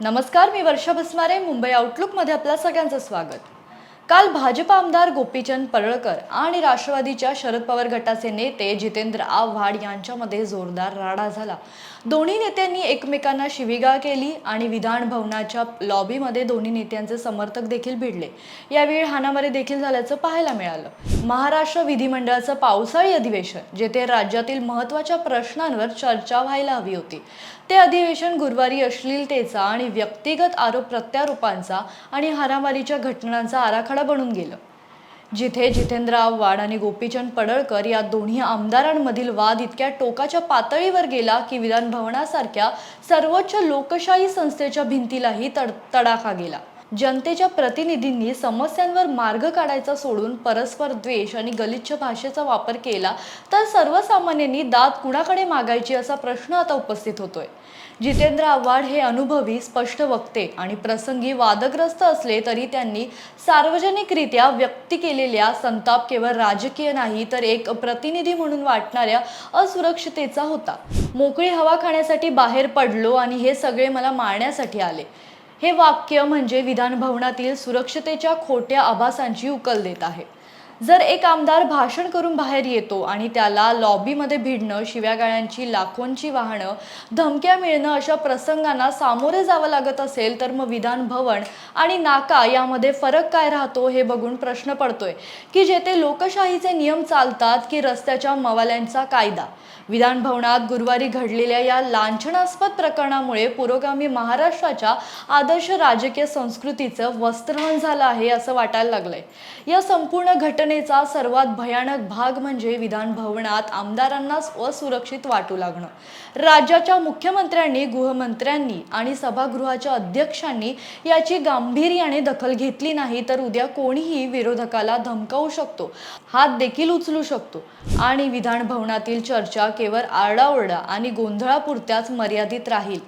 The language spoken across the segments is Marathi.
नमस्कार मी वर्षा भस्मारे मुंबई आउटलुकमध्ये आपल्या सगळ्यांचं स्वागत. काल भाजप आमदार गोपीचंद पडळकर आणि राष्ट्रवादीच्या शरद पवार गटाचे नेते जितेंद्र आव्हाड यांच्यामध्ये जोरदार राडा झाला. दोन्ही नेत्यांनी एकमेकांना शिवीगाळ केली आणि विधान भवनाच्या लॉबीमध्ये दोन्ही नेत्यांचे समर्थक देखील भिडले. यावेळी हाणामारी देखील झाल्याचं पाहायला मिळालं. महाराष्ट्र विधिमंडळाचं पावसाळी अधिवेशन जेथे राज्यातील महत्त्वाच्या प्रश्नांवर चर्चा व्हायला हवी होती. ते अधिवेशन गुरुवारी अश्लीलतेचा आणि व्यक्तिगत आरोप प्रत्यारोपांचा आणि हारामारीच्या घटनांचा आराखडा बनून गेलं. जिथे जितेंद्र आव्हाड आणि गोपीचंद पडळकर या दोन्ही आमदारांमधील वाद इतक्या टोकाच्या पातळीवर गेला की विधान भवनासारख्या सर्वोच्च लोकशाही संस्थेच्या भिंतीलाही तड तडाखा गेला. जनतेच्या प्रतिनिधींनी समस्यांवर मार्ग काढायचा सोडून परस्पर द्वेष आणि गलिच्छ भाषेचा वापर केला तर सर्वसामान्यांनी दाद कुणाकडे मागायची असा प्रश्न आता उपस्थित होतोय. जितेंद्र आव्हाड हे अनुभवी स्पष्ट वक्ते आणि प्रसंगी वादग्रस्त असले तरी त्यांनी सार्वजनिकरित्या व्यक्त केलेल्या संताप केवळ राजकीय नाही तर एक प्रतिनिधी म्हणून वाटणाऱ्या असुरक्षितेचा होता. मोकळी हवा खाण्यासाठी बाहेर पडलो आणि हे सगळे मला मारण्यासाठी आले. हे वाक्य म्हणजे विधान भवनातील सुरक्षतेच्या खोट्या आभासांची उकल देत आहे. जर एक आमदार भाषण करून बाहेर येतो आणि त्याला लॉबीमध्ये भिडणं शिव्यागाळ्यांची लाखोंची वाहनं धमक्या मिळणं अशा प्रसंगांना सामोरे जावं लागत असेल तर मग विधान भवन आणि नाका यामध्ये फरक काय राहतो हे बघून प्रश्न पडतोय. की जेथे लोकशाहीचे नियम चालतात की रस्त्याच्या मवाल्यांचा कायदा. विधान भवनात गुरुवारी घडलेल्या या लांछनास्पद प्रकरणामुळे पुरोगामी महाराष्ट्राच्या आदर्श राजकीय संस्कृतीचं वस्त्रहन झालं आहे असं वाटायला लागलंय. या संपूर्ण घटनेचा सर्वात भयानक भाग म्हणजे विधान भवनात आमदारांना असुरक्षित वाटू लागणं. राज्याच्या मुख्यमंत्र्यांनी गृहमंत्र्यांनी आणि सभागृहाच्या अध्यक्षांनी याची गांभीर्याने दखल घेतली नाही तर उद्या कोणीही विरोधकाला धमकावू शकतो हात देखील उचलू शकतो. आणि विधान भवनातील चर्चा केवळ आरडाओरडा आणि गोंधळापुरत्याच मर्यादित राहील.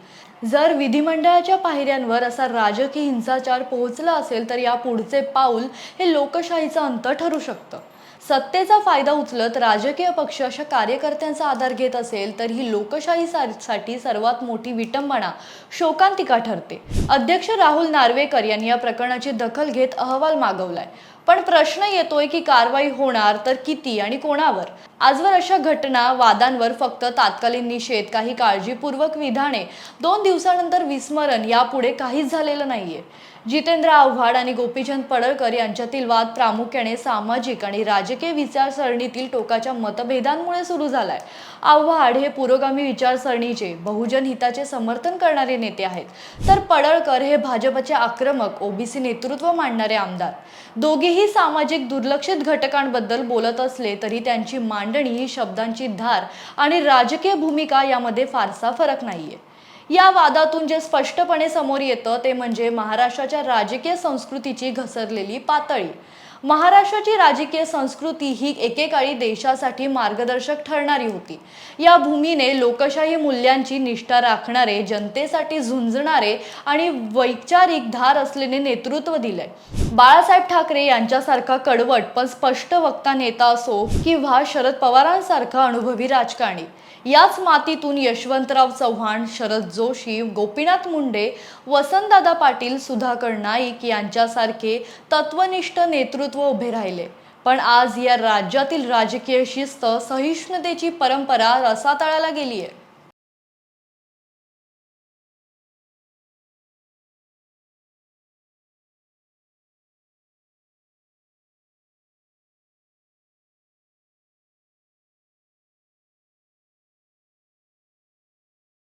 जर विधिमंडळाच्या पायऱ्यांवर असा राजकीय हिंसाचार पोहोचला असेल तर या पुढचे पाऊल हे लोकशाहीचं अंत ठरू शकतं. सत्तेचा फायदा उचलत राजकीय पक्ष अशा कार्यकर्त्यांचा आधार घेत असेल तर ही लोकशाहीसाठी सर्वात मोठी विटंबना शोकांतिका ठरते. अध्यक्ष राहुल नार्वेकर यांनी या प्रकरणाची दखल घेत अहवाल मागवलाय. पण प्रश्न येतोय की कारवाई होणार तर किती आणि कोणावर? आजवर अशा घटना वादांवर फक्त तात्कालीन निषेध काही काळजीपूर्वक विधाने दोन दिवसानंतर विस्मरण यापुढे काहीच झालेलं नाहीये. जितेंद्र आव्हाड आणि गोपीचंद पडळकर यांच्यातील वाद प्रामुख्याने सामाजिक आणि राजकीय विचारसरणीतील टोकाच्या मतभेदांमुळे सुरू झालाय. आव्हाड हे पुरोगामी विचारसरणीचे बहुजन हिताचे समर्थन करणारे नेते आहेत. तर पडळकर हे भाजपचे आक्रमक ओबीसी नेतृत्व मांडणारे आमदार. दोघी दोघेही सामाजिक दुर्लक्षित घटकांबद्दल बोलत असले तरी त्यांची मांडणी ही शब्दांची धार आणि राजकीय भूमिका यामध्ये फारसा फरक नाहीये. या वादातून जे स्पष्टपणे समोर येतं ते म्हणजे महाराष्ट्राच्या राजकीय संस्कृतीची घसरलेली पातळी. महाराष्ट्राची राजकीय संस्कृती ही एकेकाळी देशासाठी मार्गदर्शक ठरणारी होती. या भूमीने लोकशाही मूल्यांची निष्ठा राखणारे जनतेसाठी झुंजणारे आणि वैचारिक धार असलेले नेतृत्व दिलंय. बाळासाहेब ठाकरे यांच्यासारखा कडवट पण स्पष्ट वक्ता नेता असो किंवा शरद पवारांसारखा अनुभवी राजकारणी याच मातीतून यशवंतराव चव्हाण शरद जोशी गोपीनाथ मुंडे वसंतदादा पाटील सुधाकर नाईक यांच्यासारखे तत्वनिष्ठ नेतृत्व नेतृत्व उभे राहिले. पण आज या राज्यातील राजकीय शिस्त सहिष्णुतेची परंपरा रसातळाला गेली आहे